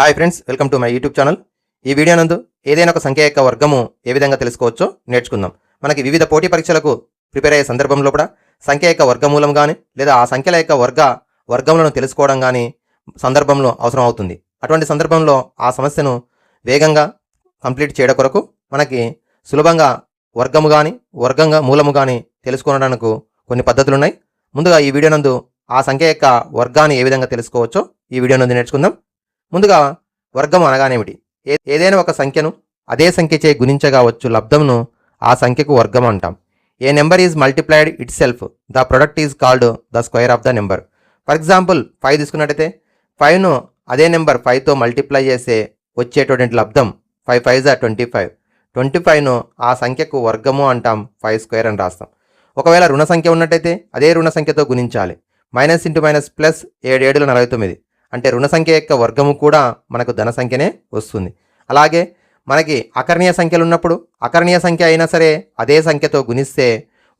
Hi friends welcome to my YouTube channel ఈ video నందు ఏదైనా ఒక సంఖ్య యొక్క వర్గము ఏ విధంగా తెలుసుకోవచ్చో నేర్చుకుందాం. మనకి వివిధ పోటీ పరీక్షలకు ప్రిపేర్ అయ్యే సందర్భంలో కూడా సంఖ్య యొక్క వర్గమూలం కానీ లేదా ఆ సంఖ్యల యొక్క వర్గ వర్గములను తెలుసుకోవడం కానీ సందర్భంలో అవసరం అవుతుంది. అటువంటి సందర్భంలో ఆ సమస్యను వేగంగా కంప్లీట్ చేయడం కొరకు మనకి సులభంగా వర్గము కానీ వర్గంగా మూలము కానీ తెలుసుకోవడానికి కొన్ని పద్ధతులు ఉన్నాయి ముందుగా ఈ వీడియో నందు ఆ సంఖ్య యొక్క వర్గాన్ని ఏ విధంగా తెలుసుకోవచ్చో ఈ వీడియో నందు నేర్చుకుందాం. ముందుగా వర్గం అనగానేమిటి? ఏ- ఏదైనా ఒక సంఖ్యను అదే సంఖ్యచే గుణించగా వచ్చు లబ్ధమును ఆ సంఖ్యకు వర్గం అంటాం. A number is multiplied itself the product is called the square of the number. For example five తీసుకున్నట్టయితే ఫైవ్ను అదే నెంబర్ ఫైవ్తో మల్టిప్లై చేస్తే వచ్చేటటువంటి లబ్ధం ఫైవ్ ఫైవ్ జా ట్వంటీ ఫైవ్. ట్వంటీ ఫైవ్ను ఆ సంఖ్యకు వర్గము అంటాం ఫైవ్ స్క్వేర్ అని రాస్తాం. ఒకవేళ రుణ సంఖ్య ఉన్నట్టయితే అదే రుణ సంఖ్యతో గుణించాలి. మైనస్ ఇంటూ మైనస్ ప్లస్ ఏడు నలభై తొమ్మిది. అంటే రుణ సంఖ్య యొక్క వర్గము కూడా మనకు ధన సంఖ్యనే వస్తుంది. అలాగే మనకి అకర్ణీయ సంఖ్యలు ఉన్నప్పుడు అకర్ణీయ సంఖ్య అయినా సరే అదే సంఖ్యతో గుణిస్తే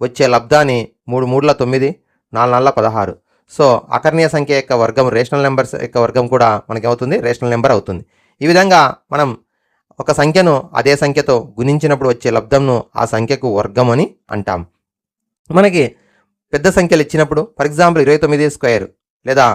వచ్చే లబ్ధాన్ని మూడు మూడుల తొమ్మిది నాలుగు నాలుగు పదహారు. సో అకర్ణీయ సంఖ్య యొక్క వర్గం రేషనల్ నెంబర్స్ యొక్క వర్గం కూడా మనకి అవుతుంది రేషనల్ నెంబర్ అవుతుంది. ఈ విధంగా మనం ఒక సంఖ్యను అదే సంఖ్యతో గుణించినప్పుడు వచ్చే లబ్ధంను ఆ సంఖ్యకు వర్గం అని అంటాం. మనకి పెద్ద సంఖ్యలు ఇచ్చినప్పుడు ఫర్ ఎగ్జాంపుల్ ఇరవై తొమ్మిది స్క్వేర్ లేదా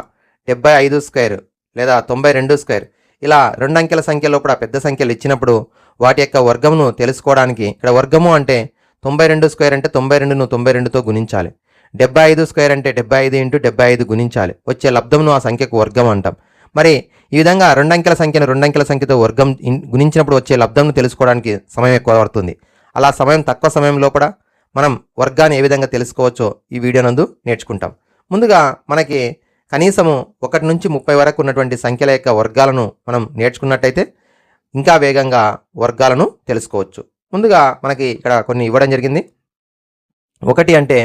డెబ్బై ఐదు స్క్వేర్ లేదా తొంభై రెండు స్క్వేర్. ఇలా రెండు అంకెల సంఖ్యలో కూడా పెద్ద సంఖ్యలు ఇచ్చినప్పుడు వాటి యొక్క వర్గమును తెలుసుకోవడానికి ఇక్కడ వర్గము అంటే తొంభై రెండు స్క్వేర్ అంటే తొంభై రెండును తొంభై రెండుతో గుణించాలి. డెబ్బై ఐదు స్క్వేర్ అంటే డెబ్బై ఐదు ఇంటూ డెబ్బై ఐదు గుణించాలి. వచ్చే లబ్ధమును ఆ సంఖ్యకు వర్గం అంటాం. మరి ఈ విధంగా రెండు అంకెల సంఖ్యను రెండు అంకెల సంఖ్యతో వర్గం గుణించినప్పుడు వచ్చే లబ్ధంను తెలుసుకోవడానికి సమయం ఎక్కువ పడుతుంది. అలా సమయం తక్కువ సమయంలో కూడా మనం వర్గాన్ని ఏ విధంగా తెలుసుకోవచ్చో ఈ వీడియో నందు నేర్చుకుంటాం. ముందుగా మనకి కనీసము ఒకటి నుంచి ముప్పై వరకు ఉన్నటువంటి సంఖ్యల యొక్క వర్గాలను మనం నేర్చుకున్నట్టయితే ఇంకా వేగంగా వర్గాలను తెలుసుకోవచ్చు. ముందుగా మనకి ఇక్కడ కొన్ని ఇవ్వడం జరిగింది. ఒకటి అంటే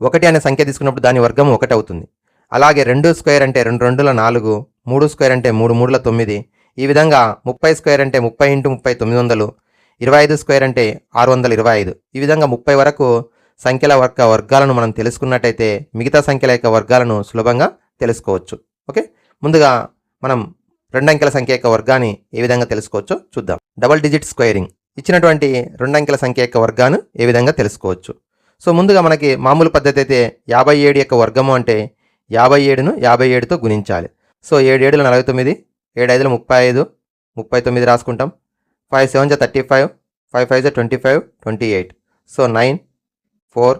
ఒకటి అనే సంఖ్య తీసుకున్నప్పుడు దాని వర్గం ఒకటి అవుతుంది. అలాగే రెండు స్క్వేర్ అంటే రెండు రెండుల నాలుగు మూడు స్క్వేర్ అంటే మూడు మూడుల తొమ్మిది ఈ విధంగా ముప్పై స్క్వేర్ అంటే ముప్పై ఇంటూ ముప్పై తొమ్మిది వందలు ఇరవై ఐదు స్క్వేర్ అంటే ఆరు వందల ఇరవై ఐదు. ఈ విధంగా ముప్పై వరకు సంఖ్యల వర్గ వర్గాలను మనం తెలుసుకున్నట్టయితే మిగతా సంఖ్యల యొక్క వర్గాలను సులభంగా తెలుసుకోవచ్చు. ఓకే? ముందుగా మనం రెండంకెల సంఖ్య యొక్క వర్గాన్ని ఏ విధంగా తెలుసుకోవచ్చో చూద్దాం. Double digit squaring. ఇచ్చినటువంటి రెండు అంకెల సంఖ్య యొక్క వర్గాన్ని ఏ విధంగా తెలుసుకోవచ్చు? సో ముందుగా మనకి మామూలు పద్ధతి అయితే యాభై ఏడు యొక్క వర్గము అంటే యాభై ఏడును యాభై ఏడుతో గుణించాలి. సో ఏడు ఏడుల నలభై తొమ్మిది ఏడు ఐదుల ముప్పై ఐదు ముప్పై తొమ్మిది రాసుకుంటాం. ఫైవ్ సెవెన్ జా థర్టీ ఫైవ్ ఫైవ్ ఫైవ్ జా twenty five twenty eight. So nine four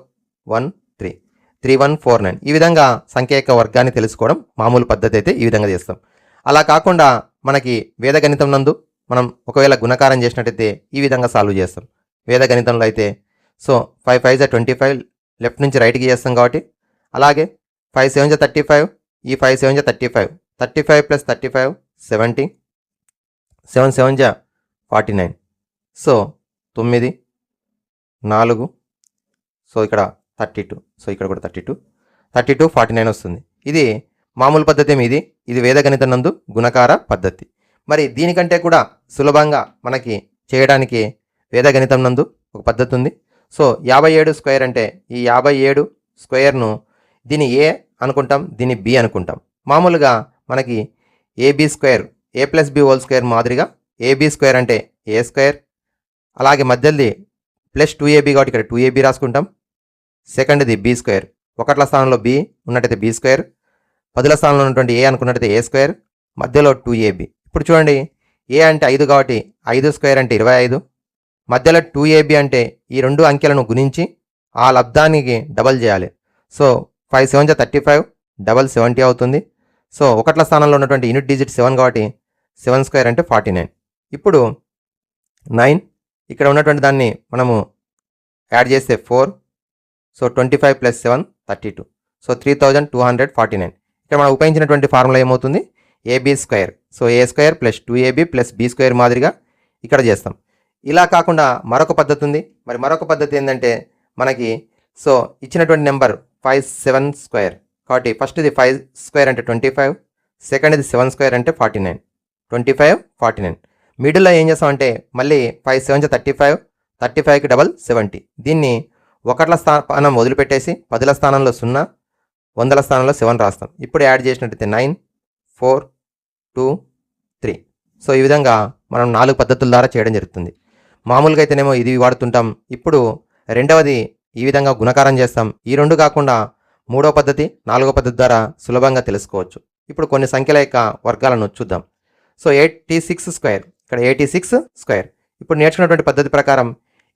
one three one four nine. ఈ విధంగా సంఖ్య యొక్క వర్గాన్ని తెలుసుకోవడం మామూలు పద్ధతి అయితే ఈ విధంగా చేస్తాం. అలా కాకుండా మనకి వేద గణితం నందు మనం ఒకవేళ గుణకారం చేసినట్టయితే ఈ విధంగా సాల్వ్ చేస్తాం. వేద గణితంలో అయితే సో ఫైవ్ ఫైవ్ జా ట్వంటీ ఫైవ్ లెఫ్ట్ నుంచి రైట్కి చేస్తాం కాబట్టి అలాగే ఫైవ్ సెవెన్ జా థర్టీ ఫైవ్ ఈ ఫైవ్ సెవెన్ జా thirty five thirty five plus thirty five seventy seven seven జా ఫార్టీ నైన్. సో తొమ్మిది నాలుగు సో ఇక్కడ థర్టీ టూ. సో ఇక్కడ కూడా thirty two. Thirty two forty nine వస్తుంది. ఇది మామూలు పద్ధతి ఏమి ఇది? ఇది వేద గణితం నందు గుణకార పద్ధతి. మరి దీనికంటే కూడా సులభంగా మనకి చేయడానికి వేద గణితం నందు ఒక పద్ధతి ఉంది. సో యాభై ఏడు స్క్వేర్ అంటే ఈ యాభై ఏడు స్క్వేర్ను దీన్ని ఏ అనుకుంటాం? దీన్ని బి అనుకుంటాం. మామూలుగా మనకి A B square A plus B whole square మాదిరిగా ఏబి స్క్వేర్ అంటే ఏ స్క్వేర్. అలాగే మధ్యది ప్లస్ టూ ఏబీ కాబట్టి ఇక్కడ టూ ఏబీ రాసుకుంటాం. సెకండ్ది బీ స్క్వేర్. ఒకట్ల స్థానంలో బి ఉన్నట్టయితే బి స్క్వేర్. పదుల స్థానంలో ఉన్నటువంటి ఏ అనుకున్నట్టయితే ఏ స్క్వేర్. మధ్యలో టూ ఏబి ఇప్పుడు చూడండి ఏ అంటే ఐదు కాబట్టి ఐదు స్క్వేర్ అంటే ఇరవై ఐదు. మధ్యలో టూ ఏబి అంటే ఈ రెండు అంకెలను గుణించి ఆ లబ్ధానికి డబల్ చేయాలి. సో ఫైవ్ సెవెన్ జా థర్టీ ఫైవ్ డబల్ సెవెంటీ అవుతుంది. సో ఒకట్ల స్థానంలో ఉన్నటువంటి యూనిట్ డిజిట్ సెవెన్ కాబట్టి సెవెన్ స్క్వేర్ అంటే ఫార్టీ నైన్ ఇప్పుడు నైన్ ఇక్కడ ఉన్నటువంటి దాన్ని మనము యాడ్ చేస్తే four so twenty five plus seven thirty two. So three thousand two hundred forty nine. ఇక్కడ మనం ఉపయోగించినటువంటి ఫార్ములా ఏమవుతుంది? A B square. So A square plus two A B plus B square మాదిరిగా ఇక్కడ చేస్తాం. ఇలా కాకుండా మరొక పద్ధతి ఉంది. మరి మరొక పద్ధతి ఏంటంటే మనకి సో ఇచ్చినటువంటి నెంబర్ ఫైవ్ సెవెన్ స్క్వేర్. కాబట్టి ఫస్ట్ది ఫైవ్ స్క్వేర్ అంటే ట్వంటీ ఫైవ్. సెకండ్ ఇది సెవెన్ స్క్వేర్ అంటే forty nine. Twenty five forty nine. మిడిల్లో ఏం చేస్తామంటే మళ్ళీ five seven thirty five. Thirty ఫైవ్కి డబల్ సెవెంటీ. దీన్ని ఒకట్ల స్థానం వదిలిపెట్టేసి పదుల స్థానంలో సున్నా వందల స్థానంలో సెవెన్ రాస్తాం. ఇప్పుడు యాడ్ చేసినట్టయితే nine four two three. So ఈ విధంగా మనం నాలుగు పద్ధతుల ద్వారా చేయడం జరుగుతుంది. మామూలుగా అయితేనేమో ఇది వాడుతుంటాం. ఇప్పుడు రెండవది ఈ విధంగా గుణకారం చేస్తాం. ఈ రెండు కాకుండా మూడో పద్ధతి నాలుగో పద్ధతి ద్వారా సులభంగా తెలుసుకోవచ్చు. ఇప్పుడు కొన్ని సంఖ్యల యొక్క వర్గాలను చూద్దాం. So eighty six square. ఇక్కడ ఎయిటీ సిక్స్ స్క్వేర్. ఇప్పుడు నేర్చుకున్నటువంటి పద్ధతి ప్రకారం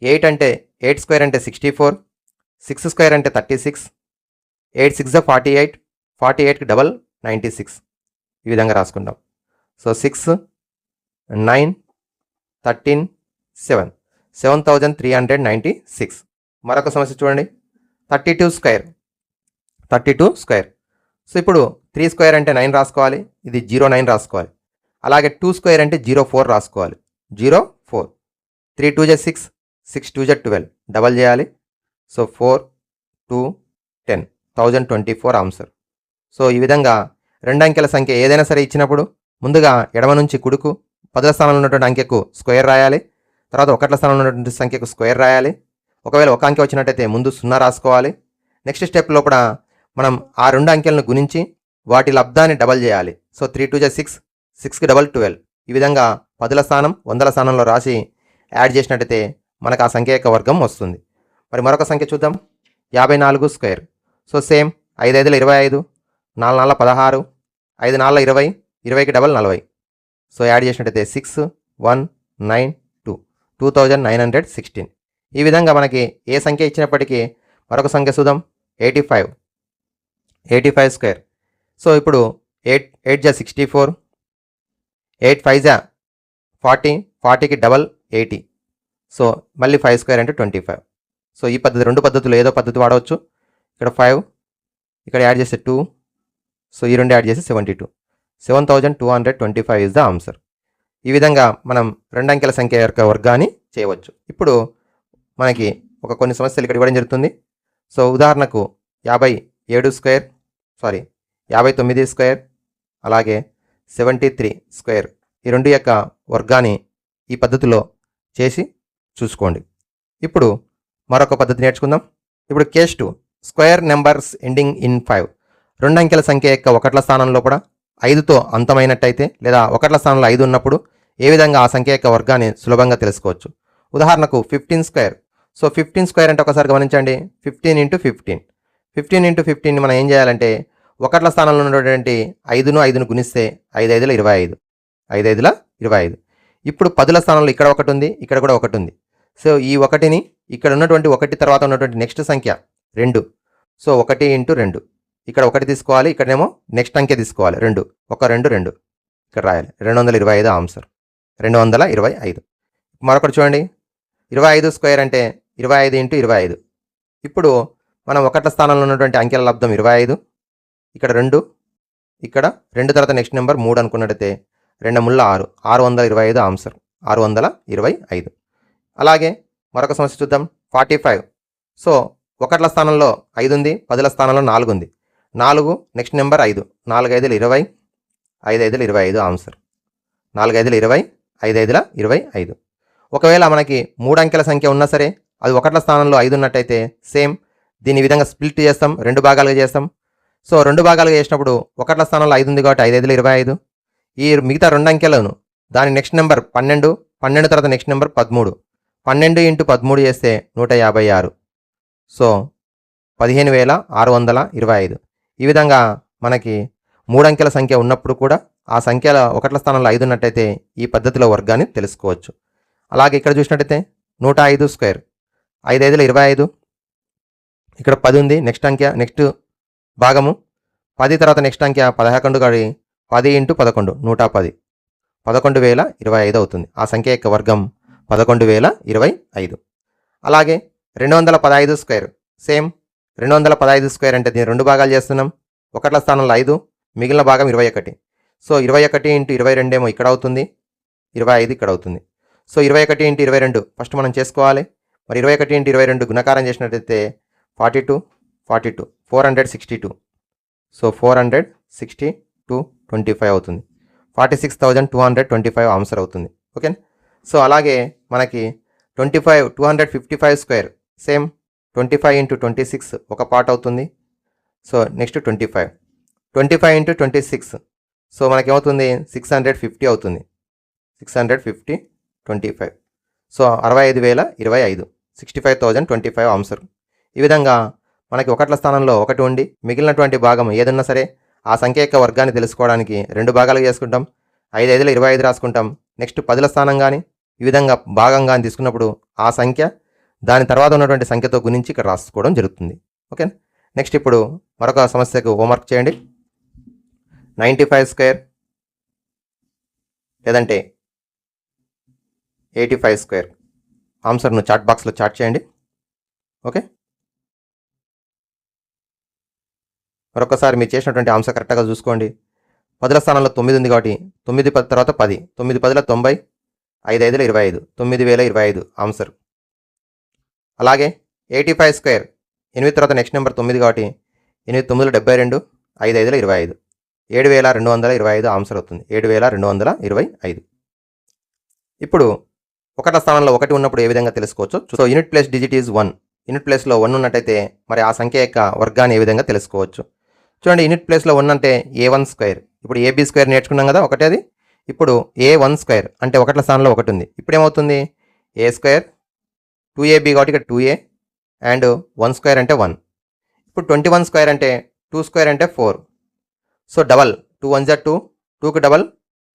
ఎయిట్ అంటే ఎయిట్ స్క్వేర్ అంటే సిక్స్టీ ఫోర్ సిక్స్ స్క్వేర్ అంటే thirty six eight six forty eight forty ఎయిట్కి డబల్ నైంటీ సిక్స్. ఈ విధంగా రాసుకుంటాం so six nine thirteen seven. Seven thousand three hundred ninety six. మరొక సమస్య చూడండి. Thirty two square. Thirty two square. So ఇప్పుడు three square అంటే నైన్ రాసుకోవాలి. ఇది జీరో నైన్ రాసుకోవాలి. అలాగే టూ స్క్వేర్ అంటే జీరో ఫోర్ రాసుకోవాలి. Zero four. త్రీ టూ జె సిక్స్. సిక్స్ టూ జెడ్ ట్వెల్వ్. డబల్ చేయాలి. So four two ten. Thousand twenty four answer. So ఈ విధంగా రెండు అంకెల సంఖ్య ఏదైనా సరే ఇచ్చినప్పుడు ముందుగా ఎడమ నుంచి కుడుకు పదుల స్థానంలో ఉన్నటువంటి అంకెకు స్క్వేర్ రాయాలి. తర్వాత ఒకట్ల స్థానంలో ఉన్నటువంటి సంఖ్యకు స్క్వేర్ రాయాలి. ఒకవేళ ఒక అంకె వచ్చినట్టయితే ముందు సున్నా రాసుకోవాలి. నెక్స్ట్ స్టెప్లో కూడా మనం ఆ రెండు అంకెలను గుణించి వాటి లబ్ధాన్ని డబల్ చేయాలి. సో త్రీ టూ జా సిక్స్ సిక్స్కి డబల్ ట్వెల్వ్. ఈ విధంగా పదుల స్థానం వందల స్థానంలో రాసి యాడ్ చేసినట్టయితే మనకు ఆ సంఖ్య యొక్క వర్గం వస్తుంది. మరి మరొక సంఖ్య చూద్దాం. యాభై నాలుగు స్క్వేర్. సో సేమ్ ఐదు ఐదుల ఇరవై ఐదు నాలుగు నాలుగు పదహారు ఐదు నాలుగు ఇరవై ఇరవైకి డబల్ నలభై. సో యాడ్ చేసినట్టయితే six one nine two. Two thousand nine hundred sixteen. ఈ విధంగా మనకి ఏ సంఖ్య ఇచ్చినప్పటికీ మరొక సంఖ్య చూద్దాం. Eighty five. Eighty five square. So ఇప్పుడు ఎయిట్ ఎయిట్ జా సిక్స్టీ ఫోర్ ఎయిట్ ఫైవ్ జా ఫార్టీ ఫార్టీకి డబల్ ఎయిటీ. సో మళ్ళీ ఫైవ్ స్క్వేర్ అంటే ట్వంటీ ఫైవ్ సో ఈ పద్ధతి రెండు పద్ధతులు ఏదో పద్ధతి వాడవచ్చు. ఇక్కడ ఫైవ్ ఇక్కడ యాడ్ చేస్తే టూ సో ఈ రెండు యాడ్ చేసి seventy two seven thousand two hundred twenty five is the answer ఈ విధంగా మనం రెండు అంకెల సంఖ్య యొక్క వర్గాన్ని చేయవచ్చు. ఇప్పుడు మనకి ఒక కొన్ని సమస్యలు ఇక్కడ ఇవ్వడం జరుగుతుంది. సో ఉదాహరణకు యాభై ఏడు స్క్వేర్ సారీ యాభై తొమ్మిది స్క్వేర్ అలాగే సెవెంటీ త్రీ స్క్వేర్ ఈ రెండు యొక్క వర్గాన్ని ఈ పద్ధతిలో చేసి చూసుకోండి. ఇప్పుడు మరొక పద్ధతి నేర్చుకుందాం. ఇప్పుడు case two square numbers ending in five. రెండు అంకెల సంఖ్య యొక్క ఒకట్ల స్థానంలో కూడా ఐదుతో అంతమైనట్టయితే లేదా ఒకట్ల స్థానంలో ఐదు ఉన్నప్పుడు ఏ విధంగా ఆ సంఖ్య యొక్క వర్గాన్ని సులభంగా తెలుసుకోవచ్చు? ఉదాహరణకు fifteen square. So fifteen square అంటే ఒకసారి గమనించండి. Fifteen into fifteen. Fifteen into fifteen మనం ఏం చేయాలంటే ఒకట్ల స్థానంలో ఉన్నటువంటి ఐదును ఐదును గుణిస్తే ఐదు ఐదుల ఇరవై ఐదు. ఐదు ఐదుల ఇరవై ఐదు. ఇప్పుడు పదుల స్థానంలో ఇక్కడ ఒకటి ఉంది ఇక్కడ కూడా ఒకటి ఉంది. సో ఈ ఒకటిని ఇక్కడ ఉన్నటువంటి ఒకటి తర్వాత ఉన్నటువంటి నెక్స్ట్ సంఖ్య రెండు. సో ఒకటి ఇంటూ రెండు. ఇక్కడ ఒకటి తీసుకోవాలి ఇక్కడేమో నెక్స్ట్ అంకె తీసుకోవాలి రెండు. ఒక రెండు రెండు. ఇక్కడ రాయాలి. రెండు వందల ఇరవై ఐదు ఆన్సర్. రెండు వందల ఇరవై ఐదు. మరొకటి చూడండి. ఇరవై ఐదు స్క్వేర్ అంటే ఇరవై ఐదు ఇంటూ ఇరవై ఐదు. ఇప్పుడు మనం ఒకట్ల స్థానంలో ఉన్నటువంటి అంకెల లబ్ధం ఇరవై ఐదు. ఇక్కడ రెండు. ఇక్కడ రెండు తర్వాత నెక్స్ట్ నెంబర్ మూడు అనుకున్నట్టయితే రెండు ముళ్ళ ఆరు. ఆరు వందల ఇరవై ఐదు ఆన్సర్. ఆరు వందల ఇరవై ఐదు. అలాగే మరొక సమస్య చూద్దాం. Forty five. సో ఒకట్ల స్థానంలో ఐదు ఉంది పదుల స్థానంలో నాలుగు ఉంది నాలుగు నెక్స్ట్ నెంబర్ ఐదు. నాలుగు ఐదులు ఇరవై ఐదు ఐదులు ఇరవై ఐదు ఆన్సర్. నాలుగు ఐదులు ఇరవై ఐదు ఐదుల ఇరవై ఐదు. ఒకవేళ మనకి మూడు అంకెల సంఖ్య ఉన్నా సరే అది ఒకట్ల స్థానంలో ఐదు ఉన్నట్టయితే సేమ్. దీని విధంగా స్ప్లిట్ చేస్తాం రెండు భాగాలుగా చేస్తాం. సో రెండు భాగాలుగా చేసినప్పుడు ఒకట్ల స్థానంలో ఐదు ఉంది కాబట్టి ఐదు ఐదులు ఇరవై ఐదు. ఈ మిగతా రెండు అంకెలను దాని నెక్స్ట్ నెంబర్ పన్నెండు పన్నెండు తర్వాత నెక్స్ట్ నెంబర్ పదమూడు. పన్నెండు ఇంటూ పదమూడు చేస్తే నూట యాభై ఆరు. సో పదిహేను వేల ఆరు వందల ఇరవై ఐదు. ఈ విధంగా మనకి మూడు అంకెల సంఖ్య ఉన్నప్పుడు కూడా ఆ సంఖ్యల ఒకట్ల స్థానంలో ఐదు ఉన్నట్టయితే ఈ పద్ధతిలో వర్గాన్ని తెలుసుకోవచ్చు. అలాగే ఇక్కడ చూసినట్టయితే నూట ఐదు స్క్వేర్. ఐదు ఐదుల ఇరవై ఐదు. ఇక్కడ పది ఉంది. నెక్స్ట్ అంకె నెక్స్ట్ భాగము. పది తర్వాత నెక్స్ట్ అంకె పదకొండు కాడి పది ఇంటూ పదకొండు నూట పది. పదకొండు వేల ఇరవై ఐదు అవుతుంది. ఆ సంఖ్య యొక్క వర్గం పదకొండు వేల ఇరవై ఐదు. అలాగే రెండు వందల పదహైదు స్క్వేర్. సేమ్ రెండు వందల పదహైదు స్క్వేర్ అంటే దీన్ని రెండు భాగాలు చేస్తున్నాం. ఒకట్ల స్థానంలో ఐదు మిగిలిన భాగం ఇరవై ఒకటి. సో ఇరవై ఒకటి ఇంటూ ఇరవై రెండేమో ఇక్కడ అవుతుంది. ఇరవై ఐదు ఇక్కడ అవుతుంది. సో ఇరవై ఒకటి ఇంటూ ఇరవై రెండు ఫస్ట్ మనం చేసుకోవాలి. మరి ఇరవై ఒకటి ఇంటూ ఇరవై రెండు గుణకారం చేసినట్టయితే forty two forty two four hundred sixty two. So four hundred sixty two twenty five అవుతుంది. Forty six thousand two hundred twenty five answer అవుతుంది. ఓకే సో అలాగే మనకి twenty five two hundred fifty five square. Same twenty five into twenty six ఒక part అవుతుంది. So next twenty five. Twenty five into twenty six. So మనకేమవుతుంది? Six hundred fifty అవుతుంది. Six hundred fifty twenty five. So అరవై ఐదు వేల ఇరవై ఐదు. Sixty five thousand twenty five answer. ఈ విధంగా మనకి ఒకట్ల స్థానంలో ఒకటి ఉండి మిగిలినటువంటి భాగం ఏదన్నా సరే ఆ సంఖ్య యొక్క వర్గాన్ని తెలుసుకోవడానికి రెండు భాగాలు చేసుకుంటాం. ఐదు ఐదులో ఇరవై ఐదు రాసుకుంటాం. నెక్స్ట్ పదుల స్థానం కానీ ఈ విధంగా భాగంగా తీసుకున్నప్పుడు ఆ సంఖ్య దాని తర్వాత ఉన్నటువంటి సంఖ్యతో గురించి ఇక్కడ రాసుకోవడం జరుగుతుంది. ఓకే నెక్స్ట్ ఇప్పుడు మరొక సమస్యకు హోంవర్క్ చేయండి. నైంటీ ఫైవ్ స్క్వేర్ లేదంటే ఎయిటీ ఫైవ్ స్క్వేర్. ఆన్సర్ను చాట్ బాక్స్లో చాట్ చేయండి. ఓకే? మరొకసారి మీరు చేసినటువంటి ఆన్సర్ కరెక్ట్గా చూసుకోండి. పదుల స్థానంలో తొమ్మిది ఉంది కాబట్టి తొమ్మిది పది తర్వాత పది. తొమ్మిది పదుల తొంభై ఐదు ఐదుల ఇరవై ఐదు తొమ్మిది వేల ఇరవై ఐదు ఆన్సర్. అలాగే ఎయిటీ ఫైవ్ స్క్వేర్ ఎనిమిది తర్వాత నెక్స్ట్ నెంబర్ తొమ్మిది కాబట్టి ఎనిమిది తొమ్మిది డెబ్బై రెండు ఐదు ఐదుల ఇరవై ఐదు ఏడు వేల రెండు వందల ఇరవై ఐదు ఆన్సర్ అవుతుంది. ఏడు వేల రెండు వందల ఇరవై ఐదు. ఇప్పుడు ఒకట స్థానంలో ఒకటి ఉన్నప్పుడు ఏ విధంగా తెలుసుకోవచ్చు? So unit place digit is one. Unit ప్లేస్లో వన్ ఉన్నట్టయితే మరి ఆ సంఖ్య యొక్క వర్గాన్ని ఏ విధంగా తెలుసుకోవచ్చు? చూడండి యూనిట్ ప్లేస్లో వన్ అంటే ఏ వన్ స్క్వేర్? ఇప్పుడు ఏబీ స్క్వేర్ నేర్చుకున్నాం కదా ఒకటే అది ఇప్పుడు ఏ వన్ స్క్వేర్ అంటే ఒకట్ల స్థానంలో ఒకటి ఉంది ఇప్పుడు ఏమవుతుంది ఏ స్క్వేర్ టూ ఏబీ కాబట్టి ఇక్కడ two A and one square అంటే వన్ ఇప్పుడు ట్వంటీ వన్ స్క్వేర్ అంటే టూ స్క్వేర్ అంటే four so double two one జా టూ టూకి double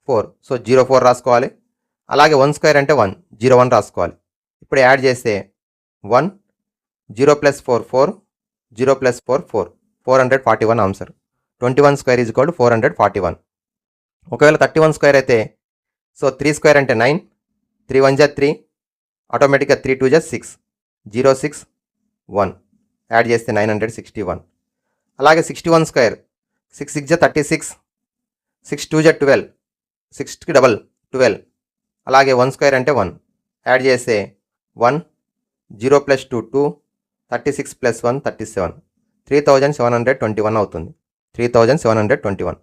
four so zero four రాసుకోవాలి. అలాగే వన్ స్క్వేర్ అంటే వన్ జీరో వన్ రాసుకోవాలి. ఇప్పుడు యాడ్ చేస్తే one zero plus four four zero plus four four four hundred forty one answer twenty one square is equal four hundred forty one ఒకవేళ thirty one square అయితే so three square అంటే nine three one జా three ఆటోమేటిక్గా three two జా six zero six one add చేస్తే nine hundred sixty one. అలాగే sixty one square six six జా thirty six six two జా ట్వెల్వ్ సిక్స్కి డబల్ ట్వెల్వ్ అలాగే వన్ స్క్వేర్ అంటే వన్ యాడ్ చేస్తే one zero plus two two thirty six plus one thirty seven three thousand seven hundred twenty one అవుతుంది. Three thousand seven hundred twenty one.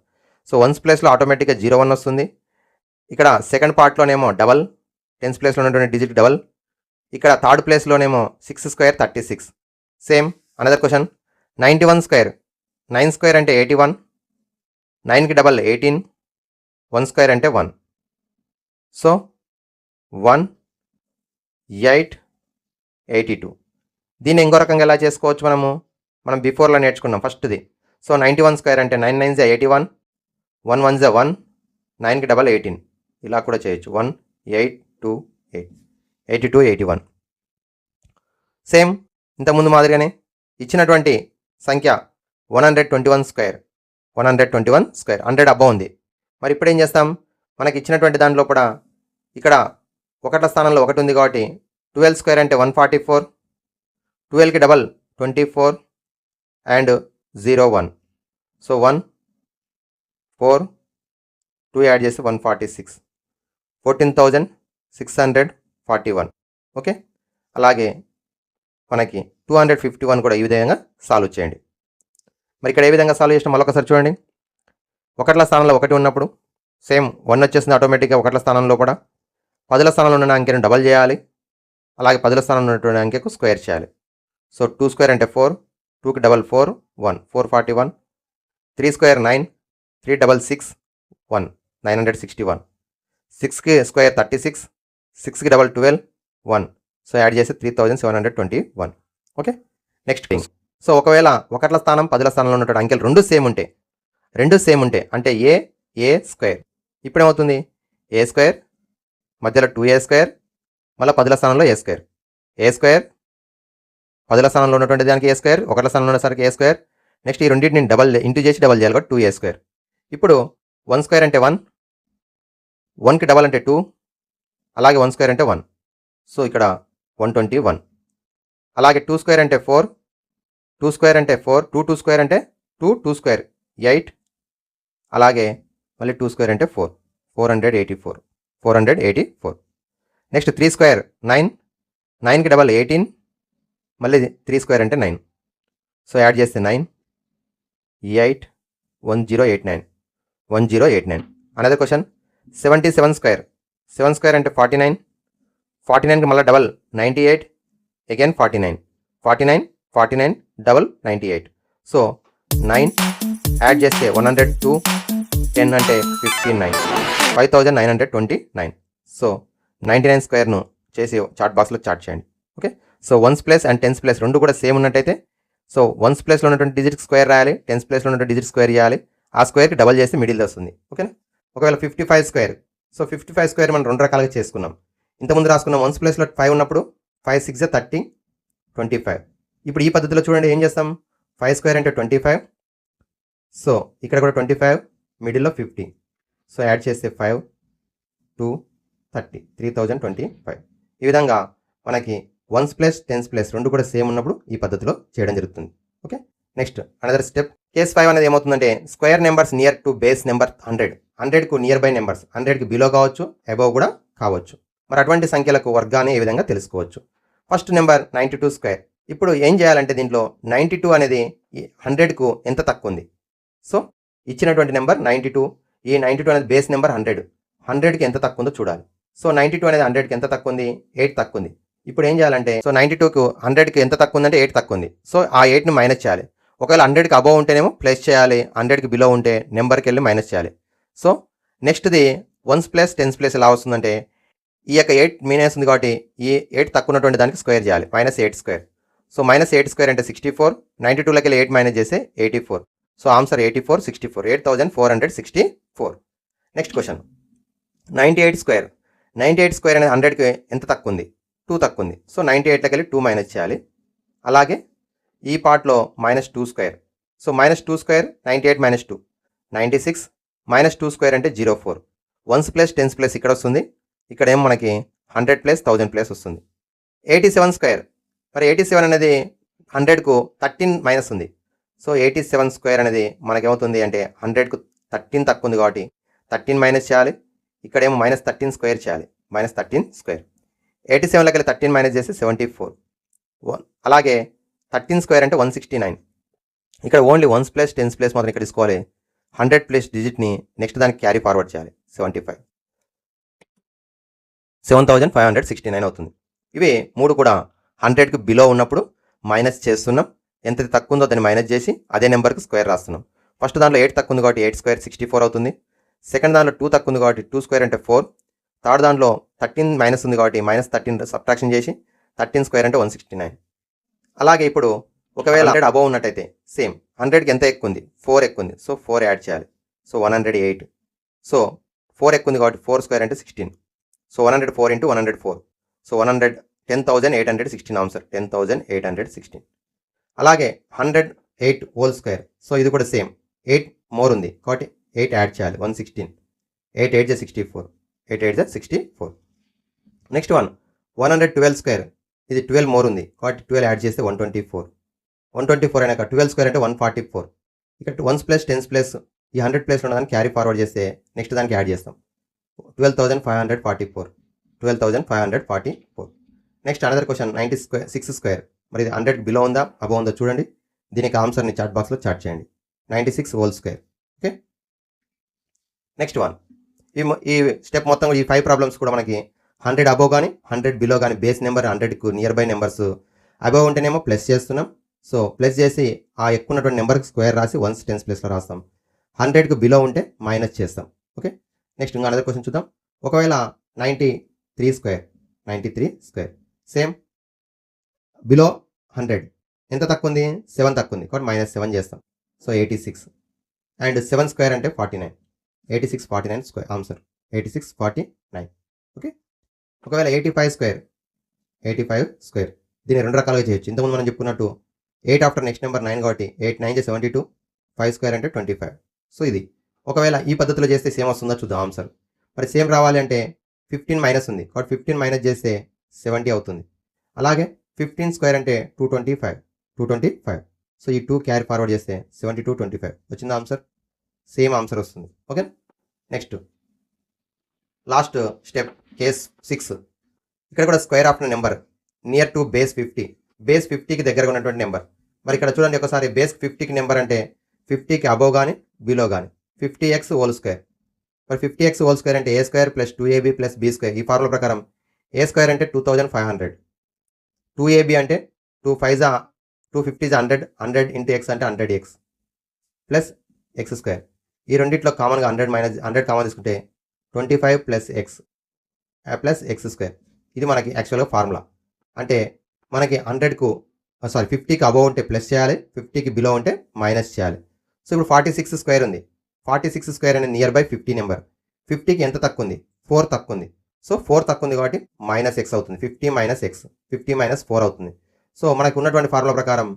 So ones ప్లేస్లో ఆటోమేటిక్గా zero one వస్తుంది. ఇక్కడ second పార్ట్లోనేమో double tens ప్లేస్లో ఉన్నటువంటి digit double ఇక్కడ third ప్లేస్లోనేమో six square thirty six same another question ninety one square nine square అంటే eighty one నైన్కి డబల్ ఎయిటీన్ వన్ స్క్వేర్ అంటే one so one eight eighty two దీన్ని ఇంకో రకంగా ఎలా చేసుకోవచ్చు మనము? మనం బిఫోర్లో నేర్చుకున్నాం ఫస్ట్ది సో నైంటీ వన్ స్క్వేర్ అంటే నైన్ నైన్ జా ఎయిటీ వన్ వన్ వన్ జా వన్ నైన్కి డబల్ ఎయిటీన్ ఇలా కూడా చేయొచ్చు. One eight two eight eighty two eighty one same ఇంతకుముందు మాదిరిగానే ఇచ్చినటువంటి సంఖ్య one hundred twenty one square one hundred twenty one square hundred అబ్బా ఉంది. మరి ఇప్పుడు ఏం చేస్తాం? మనకి ఇచ్చినటువంటి దాంట్లో కూడా ఇక్కడ ఒకట్ల స్థానంలో ఒకటి ఉంది కాబట్టి ట్వెల్వ్ స్క్వేర్ అంటే వన్ ఫార్టీ ఫోర్ ట్వెల్వ్కి double twenty four and zero one so one four two add చేస్తే one forty six. Fourteen thousand six hundred forty one. Okay? అలాగే మనకి టూ హండ్రెడ్ ఫిఫ్టీ వన్ కూడా ఈ విధంగా సాల్వ్ చేయండి. మరి ఇక్కడ ఏ విధంగా సాల్వ్ చేసినా? మరొకసారి చూడండి. ఒకట్ల స్థానంలో ఒకటి ఉన్నప్పుడు సేమ్ వన్ వచ్చేసింది ఆటోమేటిక్గా ఒకట్ల స్థానంలో కూడా. పదుల స్థానంలో ఉన్న అంకెను డబల్ చేయాలి. అలాగే పదుల స్థానంలో ఉన్నటువంటి అంకెకు స్క్వేర్ చేయాలి. సో టూ స్క్వేర్ అంటే ఫోర్ టూకి double four one. Four forty one. Three square nine three double six one nine hundred sixty one సిక్స్కి స్క్వేర్ థర్టీ సిక్స్ సిక్స్కి double twelve one so add చేస్తే three thousand seven hundred twenty one okay next thing so ఒకవేళ ఒకట్ల స్థానం పదుల స్థానంలో ఉన్నటువంటి అంకెలు రెండు సేమ్ ఉంటే రెండు సేమ్ ఉంటే అంటే ఏ ఏ స్క్వేర్ ఇప్పుడు ఏమవుతుంది ఏ స్క్వేర్ మధ్యలో టూ ఏ స్క్వేర్ మళ్ళీ పదుల స్థానంలో ఏ స్క్వేర్ ఏ స్క్వేర్ పదుల స్థానంలో ఉన్నటువంటి దానికి ఏ స్క్వేర్ ఒకట్ల స్థానంలో ఉన్నసరికి ఏ స్క్వేర్ నెక్స్ట్ ఈ రెండింటిని డబల్ ఇంటూ చేసి డబల్ చేయాలి కాబట్టి టూ ఏ స్క్వేర్ ఇప్పుడు వన్ స్క్వేర్ అంటే వన్ వన్కి డబల్ అంటే టూ అలాగే వన్ స్క్వేర్ అంటే వన్ సో ఇక్కడ వన్ ట్వంటీ వన్ అలాగే టూ స్క్వేర్ అంటే ఫోర్ టూ స్క్వేర్ అంటే ఫోర్ టూ టూ స్క్వేర్ అంటే టూ టూ స్క్వేర్ ఎయిట్ అలాగే మళ్ళీ టూ స్క్వేర్ అంటే four four hundred eighty four four hundred eighty four next three square nine నైన్కి double eighteen మళ్ళీ three square అంటే nine so add చేస్తే nine eight one zero eight nine one zero eight nine another question seventy seven square seven square అంటే forty nine forty నైన్కి మళ్ళీ double ninety eight again forty nine forty nine forty nine double ninety eight so nine add చేస్తే one hundred two ten అంటే fifteen nine five thousand nine hundred twenty nine so ninety nine స్క్వేర్ను చేసి chart బాక్స్లో chart చేయండి. Okay so ones place and tens place రెండు కూడా same ఉన్నట్టయితే so ones ప్లేస్లో ఉన్నటువంటి డిజిట్ స్క్వేర్ రాయాలి టెన్స్ ప్లేస్లో ఉన్నటువంటి డిజిట్ స్క్వేర్ చేయాలి ఆ స్క్వేర్కి డబల్ చేసి మిడిల్ వస్తుంది. ఓకేనా? ఒకవేళ fifty five square. So fifty five square మనం రెండు రకాలుగా చేసుకున్నాం. ఇంతకుముందు రాసుకున్నాం వన్స్ ప్లేస్లో ఫైవ్ ఉన్నప్పుడు five six thirty twenty five. ఇప్పుడు ఈ పద్ధతిలో చూడండి ఏం చేస్తాం? ఫైవ్ స్క్వేర్ అంటే ట్వంటీ ఫైవ్. సో ఇక్కడ కూడా ట్వంటీ ఫైవ్ మిడిల్లో ఫిఫ్టీ. సో యాడ్ చేస్తే five two thirty three thousand twenty five. ఈ విధంగా మనకి వన్స్ ప్లస్ టెన్స్ ప్లస్ రెండు కూడా సేమ్ ఉన్నప్పుడు ఈ పద్ధతిలో చేయడం జరుగుతుంది. Okay? Next another step case five అనేది ఏమవుతుందంటే square numbers near to base number hundred. హండ్రెడ్కు near by numbers. హండ్రెడ్కి బిలో కావచ్చు అబౌవ్ కూడా కావచ్చు. మరి అటువంటి సంఖ్యలకు వర్గాన్ని ఏ విధంగా తెలుసుకోవచ్చు? First number ninety two square. ఇప్పుడు ఏం చేయాలంటే దీంట్లో నైంటీ టూ అనేది హండ్రెడ్కు ఎంత తక్కువ ఉంది? సో ఇచ్చినటువంటి నెంబర్ నైంటీ టూ. ఈ నైంటీ టూ అనేది బేస్ నెంబర్ హండ్రెడ్. హండ్రెడ్కి ఎంత తక్కువ ఉందో చూడాలి. సో నైంటీ టూ అనేది హండ్రెడ్కి ఎంత తక్కువ ఉంది? ఎయిట్ తక్కువ ఉంది. ఇప్పుడు ఏం చేయాలంటే సో నైంటీ టూకు హండ్రెడ్కి ఎంత తక్కువ ఉందంటే ఎయిట్ తక్కువ ఉంది. సో ఆ ఎయిట్ని మైనస్ చేయాలి. ఒకవేళ హండ్రెడ్కి అబోవ్ ఉంటేనేమో ప్లస్ చేయాలి హండ్రెడ్కి బిలో ఉంటే నెంబర్కి వెళ్ళి మైనస్ చేయాలి. సో నెక్స్ట్ది వన్స్ ప్లస్ టెన్స్ ప్లస్ ఎలా వస్తుందంటే ఈ యొక్క ఎయిట్ మైనస్ ఉంది కాబట్టి ఈ ఎయిట్ తక్కువ ఉన్నటువంటి దానికి స్క్వేర్ చేయాలి minus eight square so minus eight square అంటే సిక్స్టీ ఫోర్ నైంటీ టూలోకి వెళ్ళి ఎయిట్ మైనస్ చేస్తే eighty four so answer eighty four sixty four eight thousand four hundred sixty four next question ninety eight square ninety eight square అనేది హండ్రెడ్కి ఎంత తక్కువ ఉంది? Two తక్కువ ఉంది. సో నైంటీ ఎయిట్లోకి వెళ్ళి టూ మైనస్ చేయాలి. అలాగే ఈ పార్ట్లో minus two square so minus two square ninety eight minus two ninety six minus two square అంటే zero four ones plus tens plus ఇక్కడ వస్తుంది. ఇక్కడ ఏం మనకి హండ్రెడ్ ప్లస్ థౌజండ్ ప్లస్ వస్తుంది. ఎయిటీ సెవెన్ స్క్వేర్ మరి ఎయిటీ సెవెన్ అనేది హండ్రెడ్కు థర్టీన్ మైనస్ ఉంది. సో ఎయిటీ సెవెన్ స్క్వేర్ అనేది మనకేమవుతుంది అంటే హండ్రెడ్కు థర్టీన్ తక్కువ ఉంది కాబట్టి థర్టీన్ మైనస్ చేయాలి. ఇక్కడేమో మైనస్ థర్టీన్ స్క్వేర్ చేయాలి. మైనస్ థర్టీన్ స్క్వేర్ ఎయిటీ సెవెన్లోకి వెళ్ళి థర్టీన్ మైనస్ చేస్తే సెవెంటీ ఫోర్ వన్ అలాగే థర్టీన్ స్క్వేర్ అంటే వన్ సిక్స్టీ నైన్. ఇక్కడ only ones plus tens plus మాత్రం ఇక్కడ తీసుకోవాలి. హండ్రెడ్ ప్లస్ డిజిట్ని నెక్స్ట్ దానికి క్యారీ ఫార్వర్డ్ చేయాలి. Seventy five. Seven thousand five hundred sixty nine అవుతుంది. ఇవి మూడు కూడా హండ్రెడ్కి బిలో ఉన్నప్పుడు మైనస్ చేస్తున్నాం. ఎంత తక్కువ ఉందో దాన్ని మైనస్ చేసి అదే నెంబర్కి స్క్వేర్ రాస్తున్నాం. ఫస్ట్ దాంట్లో ఎయిట్ తక్కువ ఉంది కాబట్టి ఎయిట్ స్క్వేర్ సిక్స్టీ ఫోర్ అవుతుంది. సెకండ్ దాంట్లో టూ తక్కువ ఉంది కాబట్టి టూ స్క్వేర్ అంటే ఫోర్ థర్డ్ దాంట్లో థర్టీన్ మైనస్ ఉంది కాబట్టి మైనస్ థర్టీన్ సబ్ట్రాక్షన్ చేసి థర్టీన్ స్క్వేర్ అంటే వన్ సిక్స్టీ నైన్ అలాగే ఇప్పుడు ఒకవేళ హండ్రెడ్ అబౌవ్ ఉన్నట్టయితే సేమ్ హండ్రెడ్కి ఎంత ఎక్కువ ఉంది ఫోర్ ఎక్కువ ఉంది సో ఫోర్ యాడ్ చేయాలి. So one hundred eight so four ఎక్కువ ఉంది కాబట్టి ఫోర్ స్క్వేర్ అంటే sixteen so one hundred four into one hundred four so one hundred ten thousand eight hundred sixteen answer ten thousand eight hundred sixteen అలాగే hundred eight whole square so ఇది కూడా same eight more ఉంది కాబట్టి eight add చేయాలి. One sixteen eight eight జా sixty four eight eight జా sixty four next one one hundred twelve square ఇది twelve more ఉంది. కాబట్టి ట్వెల్వ్ యాడ్ చేస్తే one twenty four. One twenty four అయినాక ట్వెల్వ్ స్క్వేర్ అంటే వన్ ఫార్టీ ఫోర్. ఇక్కడ ones plus tens plus ఈ hundred place ఉన్నదాన్ని క్యారీ ఫార్వర్డ్ చేస్తే నెక్స్ట్ దానికి యాడ్ చేస్తాం. Twelve thousand five hundred forty four. Twelve thousand five hundred forty four. Next another question ninety square six square. మరి ఇది hundred below ఉందా? అబో ఉందా? చూడండి. దీనికి ఆన్సర్ని చాట్ బాక్స్లో చాట్ చేయండి. Ninety six whole square. Okay? Next one. ఈ ఈ స్టెప్ మొత్తం ఈ ఫైవ్ ప్రాబ్లమ్స్ కూడా మనకి హండ్రెడ్ అబోవ్ కానీ హండ్రెడ్ బిలో కానీ బేస్ నెంబర్ హండ్రెడ్కు నియర్ బై నెంబర్స్ అబోవ్ ఉంటేనేమో ప్లస్ చేస్తున్నాం. సో ప్లస్ చేసి ఆ ఎక్కువ ఉన్నటువంటి నెంబర్కి స్క్వేర్ రాసి వన్స్ టెన్స్ ప్లేస్లో రాస్తాం. హండ్రెడ్కు బిలో ఉంటే మైనస్ చేస్తాం. ఓకే? నెక్స్ట్ ఇంకా అనదర్ క్వశ్చన్ చూద్దాం. ఒకవేళ ninety three square ninety three square same below hundred. ఎంత తక్కువ ఉంది సెవెన్ తక్కువ ఉంది కాబట్టి మైనస్ సెవెన్ చేస్తాం. So eighty six. And seven square అంటే forty nine. Eighty six forty nine square answer. Eighty six forty nine. Okay? ఒకవేళ eighty five square eighty five square దీన్ని రెండు రకాలుగా చేయొచ్చు. ఇంతకుముందు మనం చెప్పుకున్నట్టు eight after next number nine కాబట్టి eight nine seventy two five square అంటే ట్వంటీ ఫైవ్ సో ఇది. ఒకవేళ ఈ పద్ధతిలో చేస్తే సేమ్ వస్తుందో? చూద్దాం ఆన్సర్ మరి సేమ్ రావాలి అంటే ఫిఫ్టీన్ మైనస్ ఉంది. కాబట్టి ఫిఫ్టీన్ మైనస్ చేస్తే సెవెంటీ అవుతుంది. అలాగే ఫిఫ్టీన్ స్క్వేర్ అంటే two twenty five two twenty five so ఈ టూ క్యారీ ఫార్వర్డ్ చేస్తే సెవెంటీ టూ ట్వంటీ ఫైవ్ వచ్చిందా ఆన్సర్ సేమ్ ఆన్సర్ వస్తుంది. Okay next last step case six ఇక్కడ కూడా square of number near to base fifty base ఫిఫ్టీకి దగ్గరగా ఉన్నటువంటి number మరి ఇక్కడ చూడండి ఒకసారి బేస్ ఫిఫ్టీకి నెంబర్ అంటే ఫిఫ్టీకి అబోవ్ కానీ బిలో కానీ ఫిఫ్టీ ఎక్స్ హోల్ స్క్వేర్ మరి ఫిఫ్టీ ఎక్స్ హోల్ స్క్వేర్ అంటే A square plus two AB plus B square ఈ ఫార్ములా ప్రకారం ఏ స్క్వేర్ అంటే two thousand five hundred two AB అంటే టూ ఫైవ్ జా two fifty hundred hundred into X అంటే hundred X plus X square ఈ రెండిట్లో కామన్గా హండ్రెడ్ మైనస్ హండ్రెడ్ కామన్ తీసుకుంటే twenty five plus X plus X square ఇది మనకి యాక్చువల్గా ఫార్ములా అంటే మనకి హండ్రెడ్కు సారీ ఫిఫ్టీకి అబవ్ ఉంటే ప్లస్ చేయాలి ఫిఫ్టీకి బిలో ఉంటే మైనస్ చేయాలి. సో ఇప్పుడు ఫార్టీ సిక్స్ స్క్వేర్ ఉంది. ఫార్టీ సిక్స్ స్క్వేర్ అనేది నియర్ బై ఫిఫ్టీ నెంబర్ ఫిఫ్టీకి ఎంత తక్కువ ఉంది? ఫోర్ తక్కువ ఉంది. సో ఫోర్ తక్కువ ఉంది కాబట్టి మైనస్ ఎక్స్ అవుతుంది. Fifty minus x fifty minus four అవుతుంది. సో మనకు ఉన్నటువంటి ఫార్ములా ప్రకారం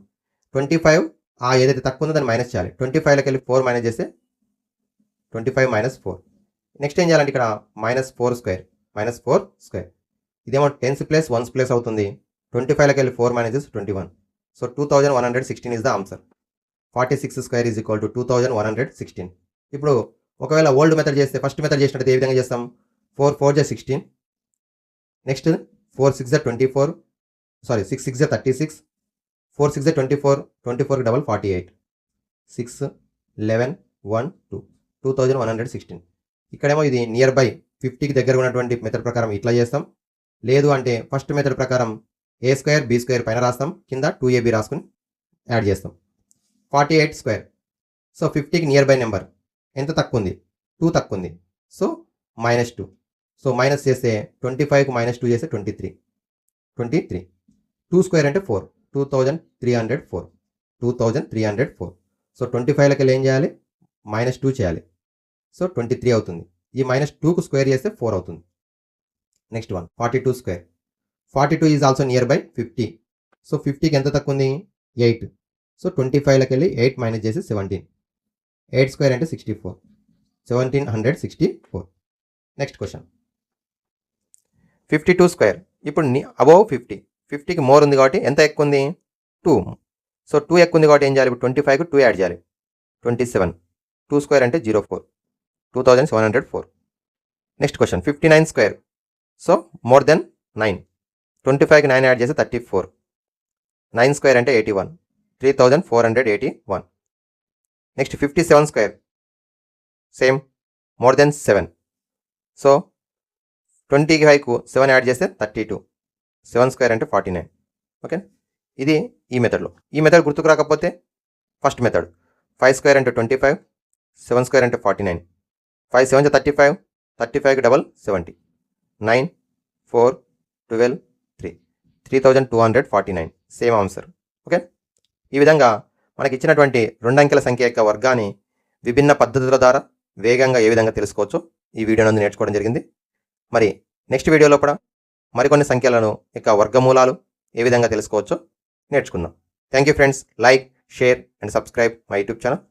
ట్వంటీ ఫైవ్ ఆ ఏదైతే తక్కువ ఉందో దాన్ని మైనస్ చేయాలి. ట్వంటీ ఫైవ్లోకి వెళ్ళి ఫోర్ మైనస్ చేస్తే twenty five minus four next ఏం చేయాలంటే ఇక్కడ minus four square minus four square ఇదేమో టెన్స్ ప్లస్ వన్స్ ప్లస్ అవుతుంది. ట్వంటీ ఫైవ్లోకి వెళ్ళి four minus is twenty one so two thousand one hundred sixteen is the answer forty six square is equal to two thousand one hundred sixteen ఇప్పుడు ఒకవేళ old method చేస్తే first method చేసినట్టు ఏ విధంగా చేస్తాం? ఫోర్ ఫోర్ జా sixteen next four six జా twenty four sorry six six జా థర్టీ సిక్స్ ఫోర్ సిక్స్ జా twenty four twenty four double forty eight six eleven one two two thousand one hundred sixteen ఇక్కడేమో ఇది near by ఫిఫ్టీకి దగ్గర ఉన్నటువంటి method ప్రకారం ఇట్లా చేస్తాం. లేదు అంటే ఫస్ట్ మెథడ్ ప్రకారం ఏ స్క్వేర్ బి స్క్వేర్ పైన రాస్తాం. కింద టూ ఏబి రాసుకుని యాడ్ చేస్తాం. Forty eight square. సో ఫిఫ్టీకి నియర్ బై నెంబర్. ఎంత తక్కువ ఉంది టూ తక్కువ ఉంది so minus two. So minus చేస్తే ట్వంటీ ఫైవ్కి మైనస్ టూ చేస్తే twenty three. Twenty three. Two square అంటే four. Two thousand three hundred four. Two thousand three hundred four. So twenty ఫైవ్లకి వెళ్ళి ఏం చేయాలి? మైనస్ టూ చేయాలి. సో ట్వంటీ త్రీ అవుతుంది. ఈ మైనస్ టూకు స్క్వేర్ చేస్తే ఫోర్ అవుతుంది. Next one forty two square forty two is also near by fifty so ఫిఫ్టీకి ఎంత తక్కువ ఉంది? ఎయిట్ సో ట్వంటీ ఫైవ్లోకి వెళ్ళి ఎయిట్ మైనస్ చేసి సెవెంటీన్ ఎయిట్ స్క్వేర్ అంటే sixty four seventeen hundred sixty four next question fifty two square ఇప్పుడు above fifty ఫిఫ్టీకి మోర్ ఉంది కాబట్టి ఎంత ఎక్కువ ఉంది? టూ సో టూ ఎక్కువ ఉంది కాబట్టి ఏం చేయాలి? ఇప్పుడు ట్వంటీ ఫైవ్కి టూ యాడ్ చేయాలి. ట్వంటీ సెవెన్ టూ స్క్వేర్ అంటే zero four two thousand seven hundred four next question fifty nine square so more than nine twenty ఫైవ్కి నైన్ యాడ్ చేస్తే థర్టీ ఫోర్ నైన్ స్క్వేర్ అంటే eighty one three thousand four hundred eighty one next fifty seven square same more than seven so twenty ఫైవ్కు seven add చేస్తే thirty two seven square అంటే forty nine okay ఇది ఈ మెథడ్లో ఈ method గుర్తుకు రాకపోతే first method five square అంటే twenty five seven square అంటే forty nine five seven thirty five thirty ఫైవ్కి double seventy. Nine four twelve three. Three thousand two hundred forty nine. Same answer. Okay? ఈ విధంగా మనకి ఇచ్చినటువంటి రెండు అంకెల సంఖ్య యొక్క వర్గాన్ని విభిన్న పద్ధతుల ద్వారా వేగంగా ఏ విధంగా తెలుసుకోవచ్చో ఈ వీడియో నందు నేర్చుకోవడం జరిగింది. మరి నెక్స్ట్ వీడియోలో కూడా మరికొన్ని సంఖ్యలను యొక్క వర్గమూలాలు ఏ విధంగా తెలుసుకోవచ్చో నేర్చుకుందాం. Thank you friends. Like share and subscribe my YouTube channel.